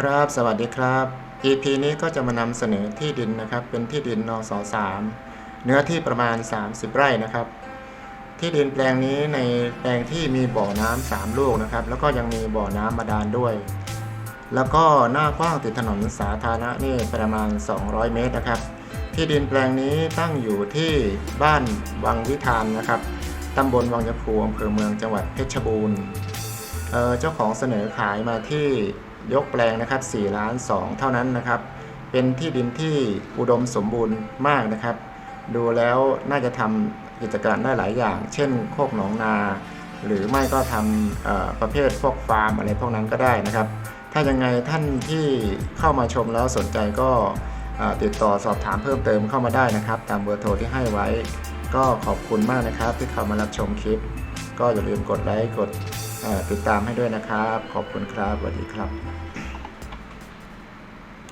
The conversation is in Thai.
ครับ สวัสดีครับ EP นี้ก็จะมานำเสนอที่ดินนะครับ เป็นที่ดินนสสามเนื้อที่ประมาณ 30 ไร่นะครับ ที่ดินแปลงนี้ในแปลงที่มีบ่อน้ำสามลูกนะครับ แล้วก็ยังมีบ่อน้ำบาดาลด้วย แล้วก็หน้ากว้างติดถนนสาธารณะนี่ประมาณ 200 เมตรนะครับ ที่ดินแปลงนี้ตั้งอยู่ที่บ้านวังวิธานนะครับตำบลวังยะพูอำเภอเมืองจังหวัดเพชรบูรณ์ เเจ้าของเสนอขายมาที่ยกแปลงนะครับ4ล้าน2เท่านั้นนะครับ เป็นที่ดินที่อุดมสมบูรณ์มากนะครับ ดูแล้วน่าจะทำกิจการได้หลายอย่าง เช่น โคกหนองนา หรือไม่ก็ทำประเภทพวกฟาร์มอะไรพวกนั้นก็ได้นะครับ ถ้ายังไงท่านที่เข้ามาชมแล้วสนใจก็ติดต่อสอบถามเพิ่มเติมเข้ามาได้นะครับ ตามเบอร์โทรที่ให้ไว้ ก็ขอบคุณมากนะครับที่เข้ามารับชมคลิป ก็อย่าลืมกดไลค์กดติดตามให้ด้วยนะครับ ขอบคุณครับสวัสดีครับ